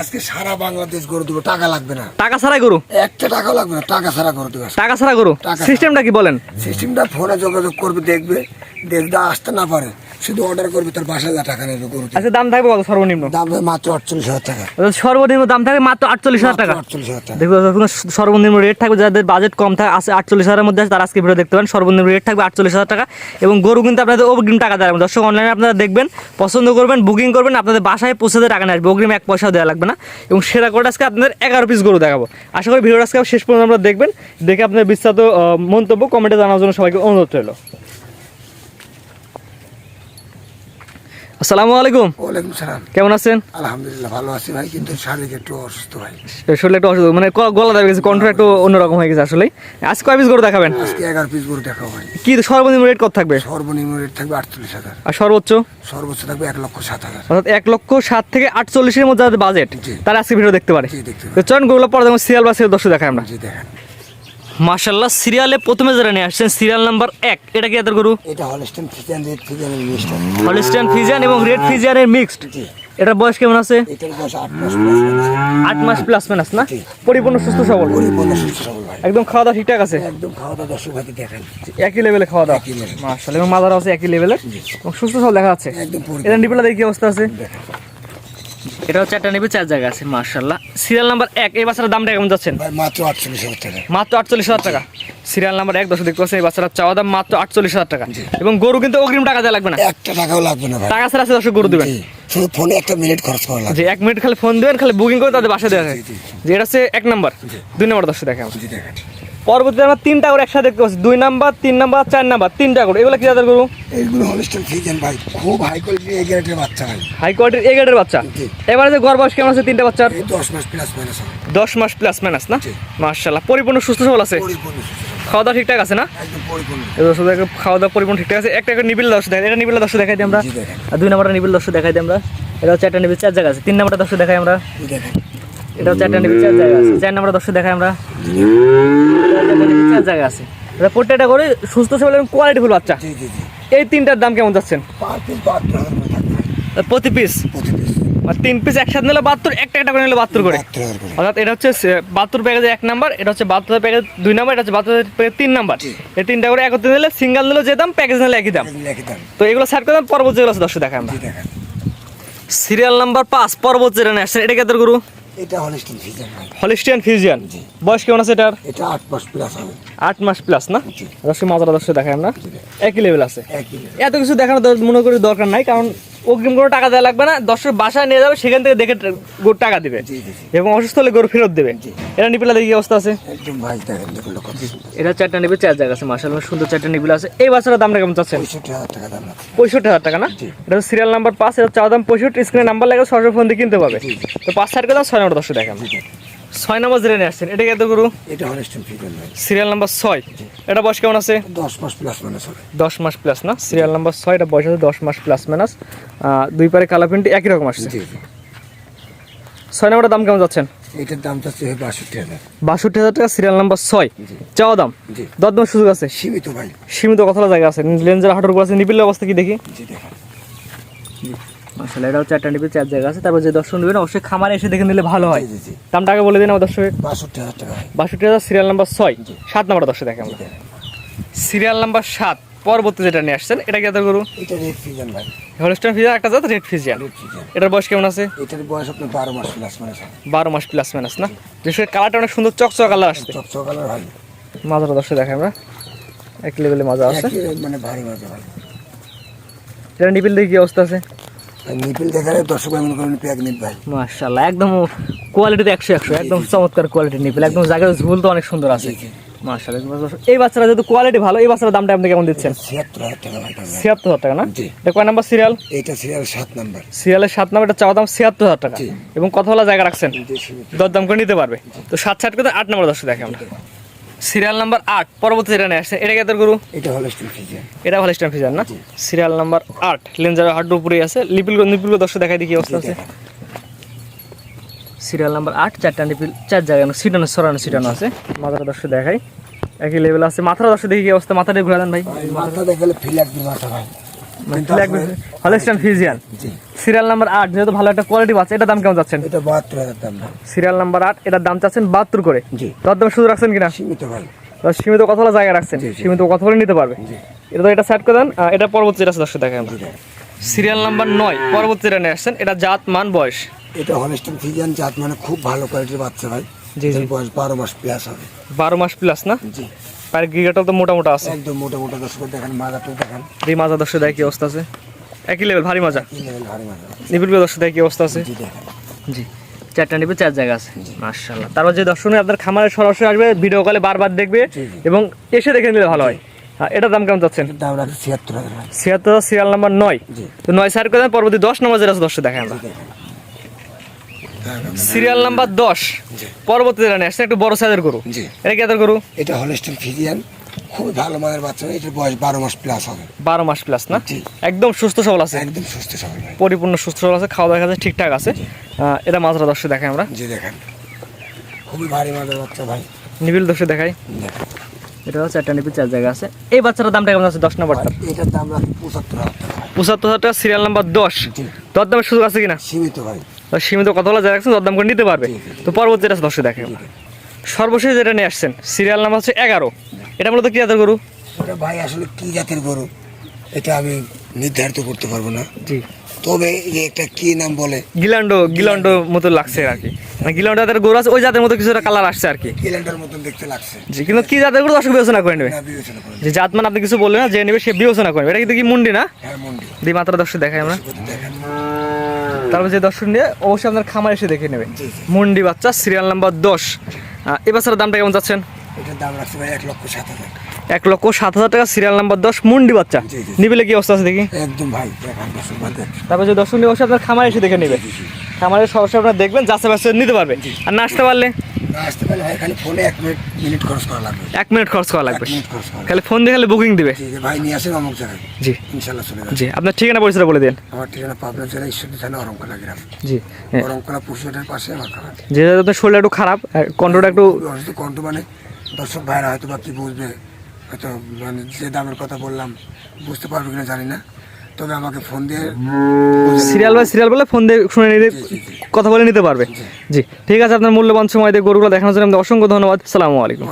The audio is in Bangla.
আজকে সারা বাংলাদেশ গরু দেবো টাকা লাগবে না। টাকা ছাড়াই গরু? একটা টাকাও লাগবে না টাকা ছাড়া গরু দেবো টাকা ছাড়া গরু? সিস্টেমটা কি বলেন? সিস্টেমটা ফোনে যোগাযোগ করবে দেখবে দেখবে আসতে না পারে। শুধু অর্ডার করবে তার বাসা হাজার টাকা নেবে গরু আচ্ছা দাম থাকবে কত সর্বনিম্ন? দাম মাত্র আটচল্লিশ হাজার টাকা। সর্বনিম্ন দাম থাকবে মাত্র আটচল্লিশ হাজার টাকা। আটচল্লিশ হাজার টাকা। দেখবে সর্বনিম্ন রেট থাকবে যাদের বাজেট কম থাকে আছে আটচল্লিশ হাজারের মধ্যে আছে তারা আজকে ভিডিও দেখতে পারেন। সর্বনিম্ন রেট থাকবে আটচল্লিশ হাজার টাকা। এবং গরু কিন্তু আপনাদের অগ্রিম টাকা দেওয়া লাগবে দর্শক অনলাইনে আপনারা দেখবেন পছন্দ করবেন বুকিং করবেন আপনাদের বাসায় পৌঁছে দিয়ে টাকা নিয়ে আসবে। অগ্রিম এক পয়সাও দেওয়া লাগবে না। এবং সেরা করে আজকে আপনাদের এগারো পিস গরু দেখাবো। আশা করি ভিডিওটা আজকে শেষ পর্যন্ত আপনারা দেখবেন। দেখে আপনাদের বিস্তারিত মন্তব্য কমেন্টে জানার জন্য সবাইকে অনুরোধ রইল। আসসালামু আলাইকুম। ওয়ালাইকুম সালাম। কেমন আছেন? আলহামদুলিল্লাহ ভালো আছি ভাই কিন্তু শারীরিক একটু অসুস্থ ভাই। শরীরে একটু অসুবিধা মানে গলা দাবি গেছে একটু অন্যরকম হয়ে গেছে আসলে আজকে কয় পিস গরু দেখাবেন? আজকে এগারো পিস গরু দেখাও ভাই। কি সর্বনিম্ন রেট কত থাকবে? সর্বনিম্ন রেট থাকবে আটচল্লিশ হাজার। আর সর্বোচ্চ? সর্বোচ্চ থাকবে এক লক্ষ সাত হাজার। অর্থাৎ এক লক্ষ সাত থেকে আটচল্লিশের মধ্যে যাদের বাজেট। তারা আজকে ভিডিও দেখতে পারে। দেখতে গরুগুলো পরে যেমন সিরিয়াল বা সিরিয়াল দর্শক দেখায় আমরা। জি দেখেন। মার্শাল্লাহ সিরিয়ালে প্রথমে যারা নিয়ে আসছেন সিরিয়াল নাম্বার এক এটা কি এদের গরু? এটা Holstein Friesian red Holstein Friesian এবং রেড ফিজিয়ানের মিক্সড এটার বয়স কেমন আছে? এটার বয়স আট মাস প্লাস মাইনাস। না? পরিপূর্ণ সুস্থ সবল। পরিপূর্ণ সুস্থ সবল একদম খাওয়া দাওয়া ঠিকঠাক আছে? একদম খাওয়া দাওয়া দর্শক ভাইকে দেখেন। একই লেভেলে খাওয়া দাওয়া। একই এবং মাদার আছে একই লেভেলে এবং সুস্থ সবল দেখা যাচ্ছে। এটা নিপিলা দেখি কি অবস্থা আছে? দেখেন এটা হচ্ছে একটা নিবে চার জায়গা আছে মার্শাল্লাহ সিরিয়াল নাম্বার এক এই বাচ্চাটার দামটা কেমন যাচ্ছেন? মাত্র আটচল্লিশ হাজার টাকা। মাত্র আটচল্লিশ হাজার টাকা। সিরিয়াল নাম্বার এক দশ দেখতে পাচ্ছেন এই বাচ্চাটার চাওয়া দাম মাত্র আটচল্লিশ হাজার টাকা। এবং গরু কিন্তু অগ্রিম টাকা দেওয়া লাগবে না। একটা টাকাও লাগবে না টাকা ছাড়া আছে দর্শক গরু দেবেন। শুধু ফোনে একটা মিনিট খরচ করা লাগবে। যে এক মিনিট খালি ফোন দেবেন খালি বুকিং করে তাদের বাসায় দেওয়া হয় যে এটা হচ্ছে এক নাম্বার। দুই নাম্বার দর্শক দেখেন। পরবর্তীতে আমরা তিনটা করে একসাথে দেখতে পাচ্ছি। দুই নাম্বার তিন নাম্বার চার নাম্বার তিনটা করে। এগুলো কি যাদের গরু? এইগুলো হলস্টেন ফিজিয়ান ভাই খুব হাই কোয়ালিটি এই গ্রেডের বাচ্চা ভাই। হাই কোয়ালিটির এ গ্রেডের বাচ্চা? এবারে যে গড় বয়স কেমন আছে তিনটা বাচ্চার? এই দশ মাস প্লাস মাইনাস হবে। দশ মাস প্লাস মাইনাস না? জি। মার্শাল্লাহ পরিপূর্ণ সুস্থ সবল আছে। খাওয়া দাওয়া ঠিকঠাক আছে না? খাওয়া দাওয়া পরিপূর্ণ ঠিকঠাক আছে। একটা একটা নিবিল দর্শক দেখাই। এটা নিবিল দর্শক দেখাই দিই আমরা। আর দুই নাম্বারটা নিবিল দর্শক দেখাই দিই আমরা। এটা হচ্ছে একটা নিবিল চার জায়গা আছে। তিন নাম্বারটা দর্শক দেখাই আমরা। এটা হচ্ছে একটা নিবিল চার জায়গা আছে। চার নাম্বারটা দর্শক দেখাই আমরা। চার জায়গা আছে। এটা প্রত্যেকটা করে সুস্থ সবল এবং কোয়ালিটিফুল বাচ্চা। এই তিনটার দাম কেমন যাচ্ছেন? প্রতি পিস তিন পিস একসাথে নিলে বাহাত্তর একটা একটা করে নিলে বাহাত্তর করে। অর্থাৎ এটা হচ্ছে বাহাত্তর প্যাকেজে এক নাম্বার এটা হচ্ছে বাহাত্তর প্যাকেজ দুই নাম্বার এটা হচ্ছে বাহাত্তর প্যাকেজ তিন নাম্বার এই তিনটা করে একত্রে নিলে সিঙ্গেল নিলে যে দাম প্যাকেজ নিলে একই দাম। তো এগুলো সাইড করে পরবর্তী যেগুলো আছে দর্শক দেখাই আমরা। সিরিয়াল নাম্বার পাঁচ পরবর্তী যেটা নিয়ে আসছেন এটা কেদের গরু? এটা হলস্টেন ফিজিয়ান হলিস্টিয়ান ফিজিয়ান বয়স কেমন আছে এটার? এটা আট মাস প্লাস হবে। আট মাস প্লাস না? জি। দর্শক মাজারা দেখায় না আমরা একই লেভেল আছে। একই এত কিছু দেখানোর মনে করি দরকার নাই কারণ অগ্রিম কোনো টাকা দেওয়া লাগবে না দর্শক বাসায় নিয়ে যাবে সেখান থেকে দেখে গরু টাকা দিবে। এবং অসুস্থ হলে গরু ফেরত দেবে। এটা নিপিলা দেখি অবস্থা আছে? একদম ভাই এটা চারটা নিবে চার জায়গা আছে মার্শাল সুন্দর চারটা নিবিল আছে। এই বাচ্চাটার দামটা কেমন চাচ্ছেন? পঁয়ষট্টি হাজার টাকা না? এটা সিরিয়াল নাম্বার পাঁচ এটা চাওয়া দাম পঁয়ষট্টি স্ক্রিনে নাম্বার লাগে সরাসরি ফোন দিয়ে কিনতে পাবে। তো পাঁচ সাইড দাম ছয় নম্বর দশটা দেখাম ছয় নম্বর জেনে আসছেন। এটা কত গরু? এটা হলস্টেন ফিজিয়ান ভাই। সিরিয়াল নাম্বার ছয়। এটা বয়স কেমন আছে? দশ মাস প্লাস মাইনাস হবে। দশ মাস প্লাস না? সিরিয়াল নাম্বার ছয় এটা বয়স আছে দশ মাস প্লাস মাইনাস দুই পারে কালার প্রিন্ট একই রকম আসছে। ছয় নম্বরের দাম কেমন যাচ্ছেন? এটার দাম চাচ্ছে বাষট্টি হাজার। বাষট্টি হাজার টাকা সিরিয়াল নাম্বার ছয়। চাওয়া দাম? জি। দরদাম সুযোগ আছে? সীমিত ভাই। সীমিত কতটা জায়গা আছে। লেন্সের হাঁটুর উপর আছে নিবিলের অবস্থা কি দেখি? জি দেখেন আসলে এটাও চারটা নিবিল চার জায়গা আছে। তারপর যে দর্শন নেবেন অবশ্যই খামারে এসে দেখে নিলে ভালো হয়। দামটা আগে বলে দিন আমার দর্শক বাষট্টি হাজার টাকা বাষট্টি হাজার সিরিয়াল নাম্বার ছয়। সাত নাম্বার দর্শক দেখে আমরা। সিরিয়াল নাম্বার সাত পরবর্তী যেটা নিয়ে আসছেন এটা কি এত গরু এটা রেড ফিজিয়ান ভাই। হলস্টাইন ফিজিয়ান একটা জাত রেড ফিজিয়ান এটার বয়স কেমন আছে? এটার বয়স আপনার বারো মাস প্লাস মাইনাস হবে বারো মাস প্লাস মাইনাস না? যেসব কালারটা অনেক সুন্দর চকচক কালার আসছে। চকচক কালার ভাই মাজাটা দর্শক দেখে আমরা। এক লেভেলে মাজা আছে। মানে ভারী মাঝে ভাই এটা নিপিল দেখি কি অবস্থা আছে? নিপিল দেখালে দর্শক ভাই করেন প্যাক নিপ ভাই মাশাল্লাহ একদম কোয়ালিটিতে একশো একশো একদম চমৎকার কোয়ালিটির নিপিল। একদম জায়গার ঝুল তো অনেক সুন্দর আছে। মাশাল্লাহ এই বাচ্চারা যেহেতু কোয়ালিটি ভালো এই বাচ্চার দামটা আপনি কেমন দিচ্ছেন? ছিয়াত্তর হাজার টাকা না? এটা কয় নাম্বার সিরিয়াল এইটা সিরিয়াল সাত নাম্বার। সিরিয়ালের সাত নাম্বারটা চাওয়া দাম ছিয়াত্তর হাজার টাকা। এবং কথা বলা জায়গা রাখছেন। দরদাম করে নিতে পারবে। তো সাত সাত করে আট নম্বর দশটা দেখে আমরা। সিরিয়াল নাম্বার আট পরবর্তী নিয়ে আসছে এটা কেতর গরু? এটা হল স্টিল ফিজিয়ান এটা হল স্ট্যান্ড ফিজার না সিরিয়াল নাম্বার আট লেন্সার হাড্ডু উপরেই আছে। লিপিল নিপিল দর্শক দেখাই কি অবস্থা আছে। সিরিয়াল নাম্বার আট চারটা নিপিল চার জায়গায় সিটানো সরানো সিটানো আছে। মাথাটা দর্শক দেখাই। একই লেভেল আছে। মাথার দর্শক দেখি কি অবস্থা? মাথাটা ঘুরে দেন ভাই। ভাই মাথা দেখালে ফিল একদিন মাথা ভাই কিন্তু ফিজিয়ান সিরিয়াল নাম্বার আট যেহেতু ভালো একটা কোয়ালিটি পাচ্ছে এটার দাম কেমন যাচ্ছেন এটা বাহাত্তর হাজার দাম। সিরিয়াল নাম্বার আট এটার দাম চাচ্ছেন বাহাত্তর করে। জি। দরদাম শুধু রাখছেন কিনা? সীমিত ভাই। সীমিত কথা বলা জায়গা রাখছেন। জি, জি। সীমিত কথা বলে নিতে পারবে। এটা তো এটা সেট করে দেন। এটা পরবর্তী এটা দর্শক দেখেন আমরা। জি ভাই। সিরিয়াল নাম্বার নয় পরবর্তী এটা নিয়ে আসছেন এটা জাত মান বয়স। এটা হলস্টন ফিজিয়ান জাত মানে খুব ভালো কোয়ালিটির বাচ্চা ভাই। জি, জি। বয়স বারো মাস প্লাস হবে। বারো মাস প্লাস না? জি। আর গিগাটা তো মোটা মোটা আছে। একদম মোটা মোটা দর্শক দেখেন মাজাটা দেখেন। এই মাজা দর্শক কি অবস্থা আছে? একই লেভেল ভারী মাজা। কি লেভেল ভারী মাজা। নিবিড় দর্শক কি অবস্থা আছে? জি চারটা নিবে চার জায়গা আছে। মার্শাল্লাহ তারপর যে দর্শনে আপনার খামারে সরাসরি আসবে ভিডিও কলে বারবার দেখবে। এবং এসে দেখে নিলে ভালো হয়। হ্যাঁ, এটার দাম কেমন চাচ্ছেন এটার দাম রাখছে ছিয়াত্তর ছিয়াত্তর সিরিয়াল নাম্বার নয়। তো নয় সাইড করে পরবর্তী দশ নম্বর যেটা আছে দর্শক দেখেন আমরা। দেখেন। সিরিয়াল নাম্বার দশ। পরবর্তী নিয়ে আসছে একটু বড় সাইজের গরু। এটা কি গরু? এটা হলস্টন ফিজিয়ান খুবই ভালো মানের বাচ্চা এটার বয়স বারো মাস প্লাস হবে। বারো মাস প্লাস না? একদম সুস্থ সবল আছে। একদম সুস্থ সবল পরিপূর্ণ সুস্থ সবল আছে খাওয়া দাওয়া কাছে ঠিকঠাক আছে। এটা মাত্রা দর্শক দেখাই আমরা। জি দেখেন। খুবই ভারী মানের বাচ্চা ভাই। নিবিল দর্শক দেখাই। এটা চারটা নিবিল চার জায়গা আছে। এই বাচ্চাটার দামটা কেমন আছে? দশ নম্বরটা। এটার দাম পঁচাত্তর হাজার পঁচাত্তর হাজার টাকা সিরিয়াল নাম্বার দশ। জি। দরদামের সুযোগ আছে কিনা? সীমিত ভাই। সীমিত কথা বলা যায় রাখছেন দরদাম করে নিতে পারবে। তো পরবর্তী এটা দর্শক দেখে সর্বশেষ যেটা নিয়ে আসছেন সিরিয়াল নাম্বার হচ্ছে এগারো। এটা মূলত কি জাতের গরু? ওটা ভাই আসলে কি জাতের গরু? এটা আমি নির্ধারিত করতে পারব না। জি। তবে যে একটা কি নাম বলে? গিলান্ডো গিলান্ডো মতো লাগছে আর কি। মানে গিলান্ডো জাতের গরু আছে ওই জাতের মতো কিছুটা কালার আসছে আর কি। ক্যালেন্ডার মতন দেখতে লাগছে। জি কিন্তু কি জাতের গরু দর্শক বিবেচনা করে নেবে? যে জাত মানে আপনি কিছু বললেন না যে নেবে সে বিবেচনা করবে এটা কিন্তু কি মুন্ডি না? হ্যাঁ মন্ডি। দি মাত্রা দর্শক দেখাই আমরা। দেখেন তারপর যে দর্শক নিয়ে অবশ্যই আপনার খামার এসে দেখে নেবেন। মুন্ডি বাচ্চা সিরিয়াল নাম্বার দশ। এ বাচ্চার দামটা কেমন যাচ্ছেন? এটার দাম রাখছে ভাই এক লক্ষ সাত হাজার। এক লক্ষ সাত হাজার টাকা সিরিয়াল নাম্বার দশ মুন্ডি বাচ্চা। নিবিলে কি অবস্থা আছে দেখি? একদম ভাই তারপর যে দর্শক নিয়ে অবশ্যই আপনার খামার এসে দেখে নেবে খামারের সরাসরি আপনার দেখবেন যাচ্ছে বাচ্চা নিতে পারবেন। আর না আসতে পারলে? আসতে পারলে ভাই খালি ফোনে এক মিনিট মিনিট খরচ করা লাগবে। এক মিনিট খরচ করা লাগবে। মিনিট খরচ করা খালি ফোন দিয়ে খালি বুকিং দিবে। জি যে ভাই নিয়ে আসেন অমুক জায়গায়। জি। ইনশাল্লাহ চলে যাবে। জি আপনার ঠিকানা পরিচয় বলে দিন। আমার ঠিকানা পাবনা জেলা ঈশ্বরদী থানা অরঙ্কলা গ্রাম। জি হ্যাঁ। অরঙ্কলা পশুহাটের পাশে আমার খাবার যেহেতু আপনার শরীরটা একটু খারাপ কন্ট্রোলটা একটু কণ্ঠ মানে দর্শক ভাইরা হয়তো বা কি বুঝবে হয়তো মানে যে দামের কথা বললাম বুঝতে পারবে কিনা জানি না। তবে আমাকে ফোন দিয়ে সিরিয়াল বাই সিরিয়াল বলে ফোন দিয়ে শুনে নিতে। কথা বলে নিতে পারবে। জি। ঠিক আছে আপনার মূল্যবান সময় দিয়ে গরুগুলো দেখানোর জন্য অসংখ্য ধন্যবাদ। সালামু আলাইকুম।